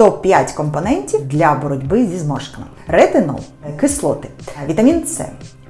Топ-5 компонентів для боротьби зі зморшками: ретинол, кислоти, вітамін С.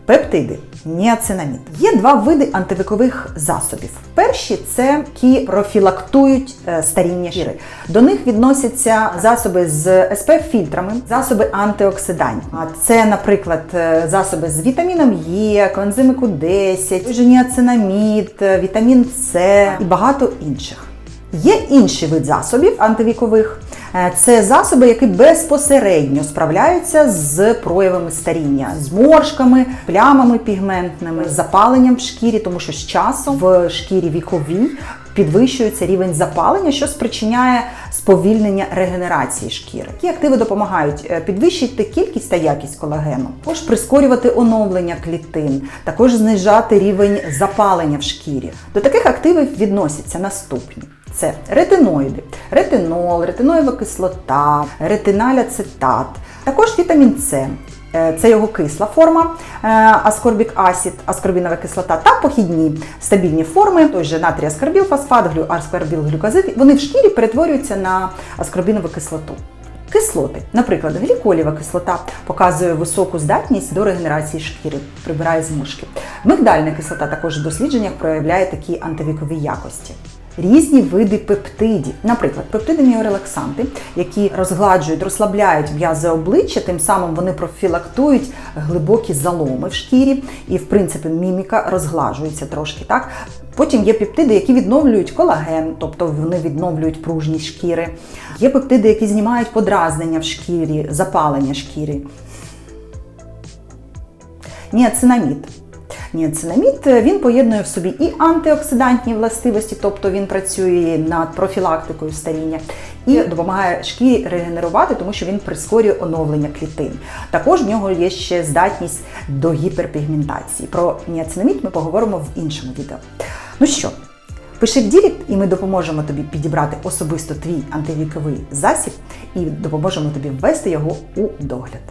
Пептиди, ніацинамід. Є два види антивікових засобів. Перші це які профілактують е, старіння шкіри. До них відносяться засоби з СПФ-фільтрами, засоби антиоксидантні. А Це, наприклад, е, засоби з вітаміном Е, коензими Q10, ніацинамід, е, вітамін С і багато інших. Є інший вид засобів антивікових. Е, Це засоби, які безпосередньо справляються з проявами старіння, з моршками, плямами пігментними, запаленням в шкірі, тому що з часом в шкірі віковій підвищується рівень запалення, що спричиняє сповільнення регенерації шкіри. Ті активи допомагають е, підвищити кількість та якість колагену, також прискорювати оновлення клітин, також знижати рівень запалення в шкірі. До таких активів відносяться наступні. Це ретиноїди, ретинол, ретиноєва кислота, ретиналяцетат, також вітамін С. Е, Це його кисла форма, е, аскорбік асід, аскорбінова кислота та похідні стабільні форми, той же натрій аскорбілфосфат, глю, аскорбілглюкозид, вони в шкірі перетворюються на аскорбінову кислоту. Кислоти, наприклад, гліколєва кислота показує високу здатність до регенерації шкіри, прибирає зморшки. Мигдальна кислота також в дослідженнях проявляє такі антивікові якості. Різні види пептидів, наприклад, пептиди міорелаксанти, які розгладжують, розслабляють м'язи обличчя, тим самим вони профілактують глибокі заломи в шкірі, і, в принципі, міміка розгладжується трошки. Так потім є пептиди, які відновлюють колаген, тобто вони відновлюють пружність шкіри. Є пептиди, які знімають подразнення в шкірі, запалення шкіри. Ніацинамід. Ніацинамід е, він поєднує в собі і антиоксидантні властивості, тобто він працює над профілактикою старіння, і допомагає шкірі регенерувати, тому що він прискорює оновлення клітин. Також в нього є ще здатність до гіперпігментації. Про ніацинамід ми поговоримо в іншому відео. Ну що, пиши в Дірект, і ми допоможемо тобі підібрати особисто твій антивіковий засіб і допоможемо тобі ввести його у догляд.